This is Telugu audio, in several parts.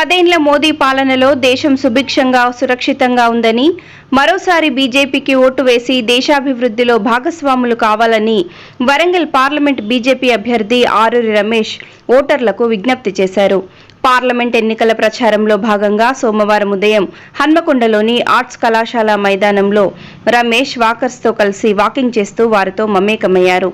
పదేండ్ల మోదీ పాలనలో దేశం సుభిక్షంగా సురక్షితంగా ఉందని మరోసారి బీజేపీకి ఓటు వేసి దేశాభివృద్ధిలో భాగస్వాములు కావాలని వరంగల్ పార్లమెంట్ బీజేపీ అభ్యర్థి ఆరూరి రమేష్ ఓటర్లకు విజ్ఞప్తి చేశారు. పార్లమెంట్ ఎన్నికల ప్రచారంలో భాగంగా సోమవారం ఉదయం హన్మకొండలోని ఆర్ట్స్ కళాశాల మైదానంలో రమేష్ వాకర్స్తో కలిసి వాకింగ్ చేస్తూ వారితో మమేకమయ్యారు.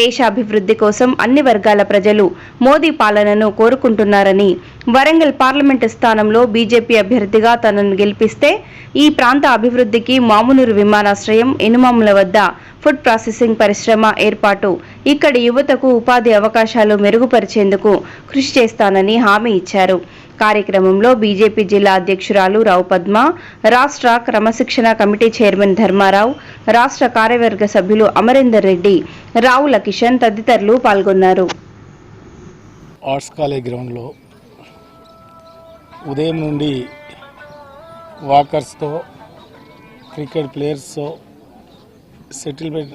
దేశాభివృద్ధి కోసం అన్ని వర్గాల ప్రజలు మోదీ పాలనను కోరుకుంటున్నారని వరంగల్ పార్లమెంటు స్థానంలో బీజేపీ అభ్యర్థిగా తనను గెలిపిస్తే ఈ ప్రాంత అభివృద్ధికి మామునూరు విమానాశ్రయం ఎనుమాముల వద్ద ఫుడ్ ప్రాసెసింగ్ పరిశ్రమ ఏర్పాటు ఇక్కడి యువతకు ఉపాధి అవకాశాలు మెరుగుపరిచేందుకు కృషి చేస్తానని హామీ ఇచ్చారు. కార్యక్రమంలో బీజేపీ జిల్లా అధ్యక్షురాలు రావు పద్మ రాష్ట్ర క్రమశిక్షణ కమిటీ చైర్మన్ ధర్మారావు రాష్ట్ర కార్యవర్గ సభ్యులు అమరేందర్ రెడ్డి రావుల కిషన్ తదితరులు పాల్గొన్నారు. ఆర్ట్స్ కాలేజ్ గ్రౌండ్లో ఉదయం నుండి వాకర్స్తో క్రికెట్ ప్లేయర్స్తో సెటిల్మెంట్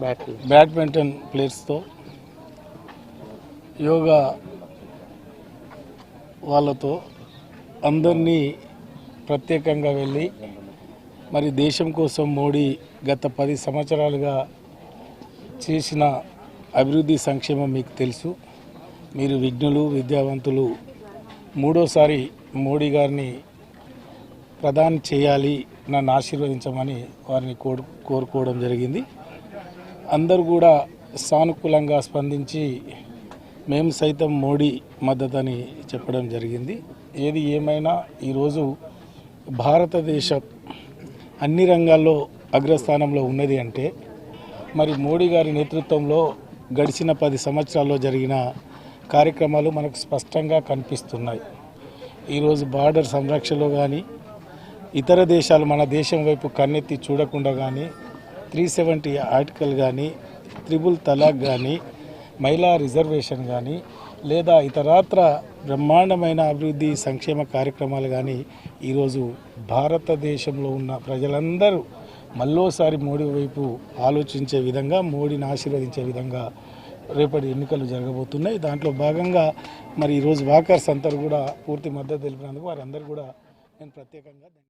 బ్యాడ్మింటన్ ప్లేయర్స్తో యోగా వాళ్ళతో అందరినీ ప్రత్యేకంగా వెళ్ళి మరి దేశం కోసం మోడీ గత పది సంవత్సరాలుగా చేసిన అభివృద్ధి సంక్షేమం మీకు తెలుసు. మీరు విఘ్నులు విద్యావంతులు. మూడోసారి మోడీ గారిని ప్రధాని చేయాలి నన్ను ఆశీర్వదించమని వారిని కోరు కోరుకోవడం జరిగింది. అందరూ కూడా సానుకూలంగా స్పందించి మేము సైతం మోడీ మద్దతని చెప్పడం జరిగింది. ఏది ఏమైనా ఈరోజు భారతదేశం అన్ని రంగాల్లో అగ్రస్థానంలో ఉన్నది అంటే మరి మోడీ గారి నేతృత్వంలో గడిచిన పది సంవత్సరాల్లో జరిగిన కార్యక్రమాలు మనకు స్పష్టంగా కనిపిస్తున్నాయి. ఈరోజు బార్డర్ సంరక్షణలో కానీ ఇతర దేశాలు మన దేశం వైపు కన్నెత్తి చూడకుండా కానీ త్రీ సెవెంటీ ఆర్టికల్ కానీ త్రిబుల్ తలాక్ కానీ మహిళా రిజర్వేషన్ కానీ లేదా ఇతరాత్ర బ్రహ్మాండమైన అభివృద్ధి సంక్షేమ కార్యక్రమాలు కానీ ఈరోజు భారతదేశంలో ఉన్న ప్రజలందరూ మళ్ళోసారి మోడీ వైపు ఆలోచించే విధంగా మోడీని ఆశీర్వదించే విధంగా రేపటి ఎన్నికలు జరగబోతున్నాయి. దాంట్లో భాగంగా మరి ఈరోజు వాకర్స్ అందరూ కూడా పూర్తి మద్దతు తెలిపినందుకు వారందరూ కూడా నేను ప్రత్యేకంగా